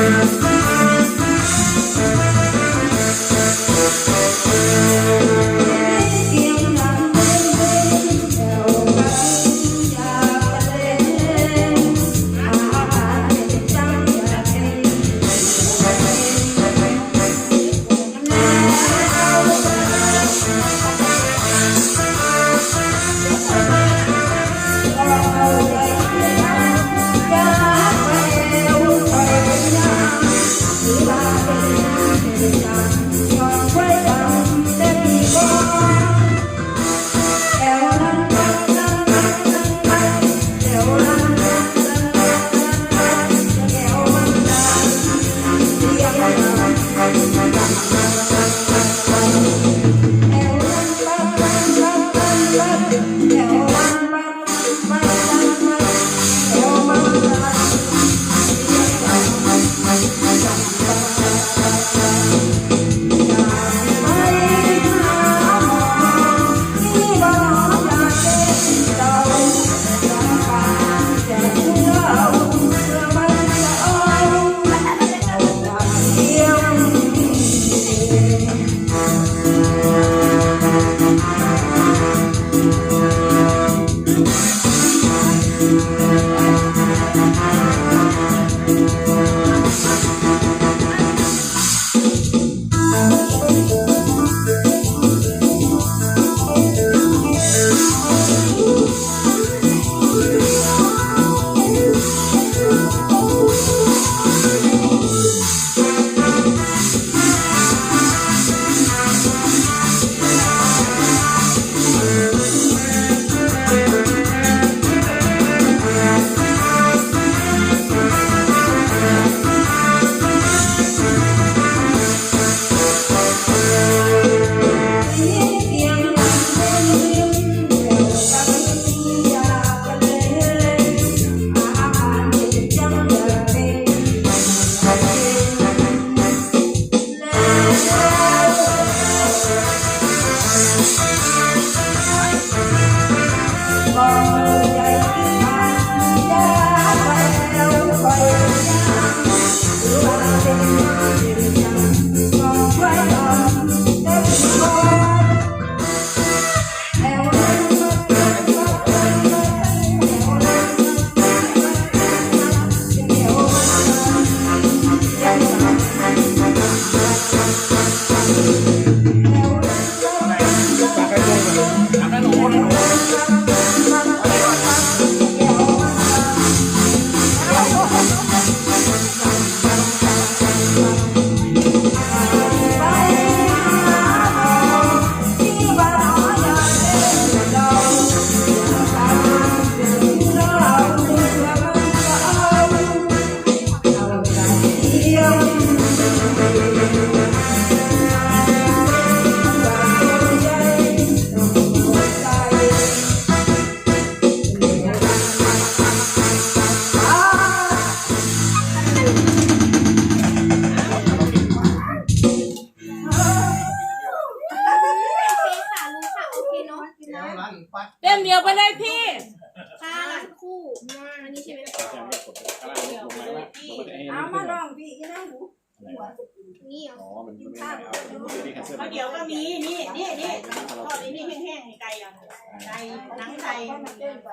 Thank. love. ค่ะ Música เต้นเดียวไปเลยพี่ค่ะคู่อันนี้ใช่ไหมเอามาลองพี่อีนั่งหูนี่เหรออ๋อมันไม่ได้เอาไม่ได้แคนเซิลข้าวเดี๋ยวก็มีนี่นี่นี่ทอดนี่นี่แห้งๆไก่อะไก่หนังไก่มาเต้นไป